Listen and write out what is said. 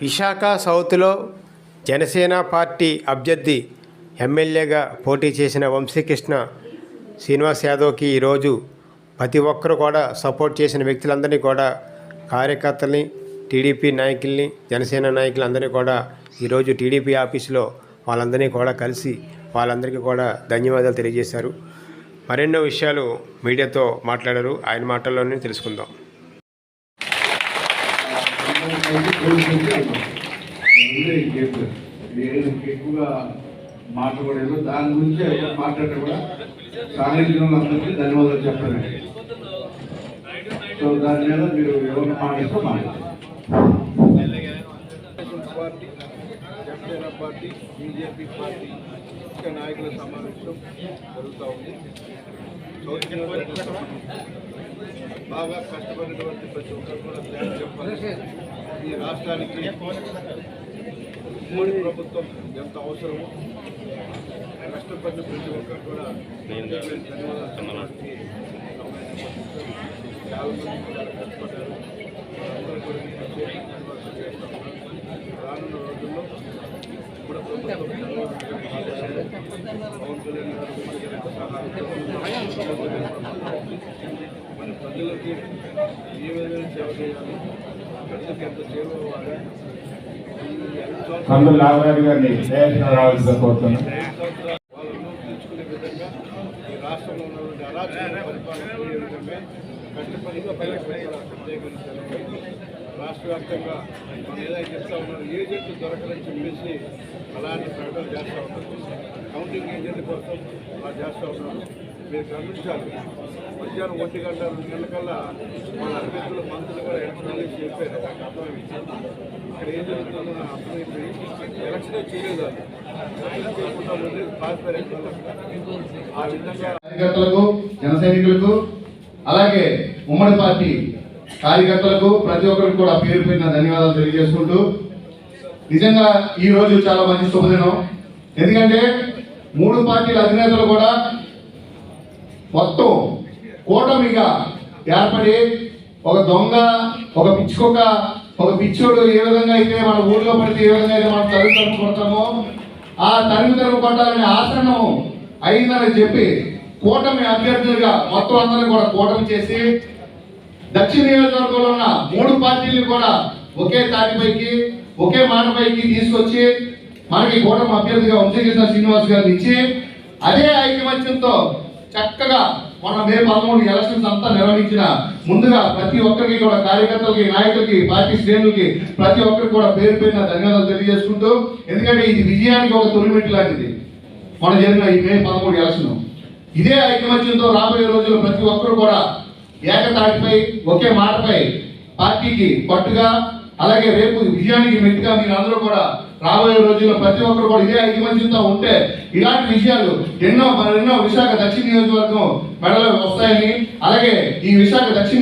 విశాఖ సౌత్లో జనసేన పార్టీ అభ్యర్థి ఎమ్మెల్యేగా పోటీ చేసిన వంశీకృష్ణ శ్రీనివాస్ యాదవ్కి ఈరోజు ప్రతి ఒక్కరు కూడా సపోర్ట్ చేసిన వ్యక్తులందరినీ కూడా కార్యకర్తల్ని టీడీపీ నాయకుల్ని జనసేన నాయకులందరినీ కూడా ఈరోజు టీడీపీ ఆఫీసులో వాళ్ళందరినీ కూడా కలిసి వాళ్ళందరికీ కూడా ధన్యవాదాలు తెలియజేశారు. మరెన్నో విషయాలు మీడియాతో మాట్లాడారు. ఆయన మాటల్లోనే తెలుసుకుందాం. ఎక్కువగా మాట్లాడలేదు దాని గురించి మాట్లాడటం కూడా సాధించిన వాళ్ళందరికీ ధన్యవాదాలు చెప్పండి సో దాని మీద మీరు ఎవరిని మాట్లాడితే మాట్లాడారు party Janasena party BJP party ముఖ్య నాయకుల సమావేశం జరుగుతూ ఉంది. బాగా కష్టపడినటువంటి ప్రతి ఒక్కరు కూడా థ్యాంక్స్ చెప్పాలి. ఈ రాష్ట్రానికి ఉమ్మడి ప్రభుత్వం ఎంత అవసరమో కష్టపడిన ప్రతి ఒక్కరు కూడా చాలా మంది చాలా కష్టపడ్డారు అందరూ కూడా మీకు ప్రత్యేక ధన్యవాదాలు చేస్తా ఉన్నాను. రానున్న రోజుల్లో కూడా ప్రభుత్వం చంద్రబాబు నాయుడు గారు పవన్ కళ్యాణ్ గారు మనకి ఎంత సహాయంతో మన ప్రజలకి ఏ విధంగా సేవ చేయాలి ప్రజలకు ఎంత సేవ అవ్వాలి ఈ నాగరాజు గారిని కోరుతున్నాను విధంగా ఈ రాష్ట్రంలో ఉన్నటువంటి అరాచక పరిపాలన రాష్ట్ర వ్యాప్తంగా మనం ఏదైతే చెప్తా ఉన్నారు ఏజెంట్లు దొరకలని చెప్పేసి అలాంటి ప్రకటన చేస్తూ ఉన్నారు. కౌంటింగ్ ఏజెంట్ కోసం అలా చేస్తూ ఉన్నారు. మీరు గమనించాలి. మధ్యాహ్నం ఒంటి గంట రెండు గంటలకల్లా మన అభ్యర్థులు మంత్రులు కూడా ఎలక్షన్ చేసి చెప్పారు. ఇక్కడ ఏం జరుగుతుందో నాకు అర్థమైపోయి ఎలక్షన్ చేయలేదు ఆ విధంగా కార్యకర్తలకు జన సైనికులకు అలాగే ఉమ్మడి పార్టీ కార్యకర్తలకు ప్రతి ఒక్కరికి కూడా పేరు పేరున ధన్యవాదాలు తెలియజేసుకుంటూ నిజంగా ఈ రోజు చాలా మంచి శుభదినం. ఎందుకంటే మూడు పార్టీల అధినేతలు కూడా మొత్తం కూటమిగా ఏర్పడి ఒక దొంగ ఒక పిచ్చుకొక ఒక పిచ్చోడు ఏ విధంగా అయితే మన ఊళ్ళో పడితే ఏ విధంగా అయితే మనం తరుగు తరుగు కొడతామో ఆ తరుగు తరుగు కొట్టాలనే ఆసనం అయిందని చెప్పి కూటమి అభ్యర్థులుగా మొత్తం అందరినీ కూడా కూటమి చేసి దక్షిణ నియోజకవర్గంలో ఉన్న మూడు పార్టీలు కూడా ఒకే తాటిపైకి ఒకే మాటపైకి తీసుకొచ్చి మనకి కూటమి అభ్యర్థిగా వంశీకృష్ణ శ్రీనివాస్ గారిని ఇచ్చి అదే ఐకమత్యంతో చక్కగా మన మే పదమూడు ఎలక్షన్స్ అంతా నిర్వహించిన ముందుగా ప్రతి ఒక్కరికి కూడా కార్యకర్తలకి నాయకులకి పార్టీ శ్రేణులకి ప్రతి ఒక్కరికి కూడా పేరు పేరున ధన్యవాదాలు తెలియజేసుకుంటూ ఎందుకంటే ఇది విజయానికి ఒక తొలిమెట్టు లాంటిది మన జరిగిన ఈ మే పదమూడు ఎలక్షన్. ఇదే ఐకమత్యంతో రాబోయే రోజుల్లో ప్రతి ఒక్కరు కూడా ఏకతాటిపై ఒకే మాటపై పార్టీకి పట్టుగా అలాగే రేపు విజయానికి మెట్టుగా మీరు అందరూ కూడా రాబోయే రోజుల్లో ప్రతి ఒక్కరు కూడా ఇదే ఐకమత్యంతో ఉంటే ఇలాంటి విషయాలు ఎన్నో ఎన్నో విశాఖ దక్షిణ నియోజకవర్గం మెడలో వస్తాయని అలాగే ఈ విశాఖ దక్షిణ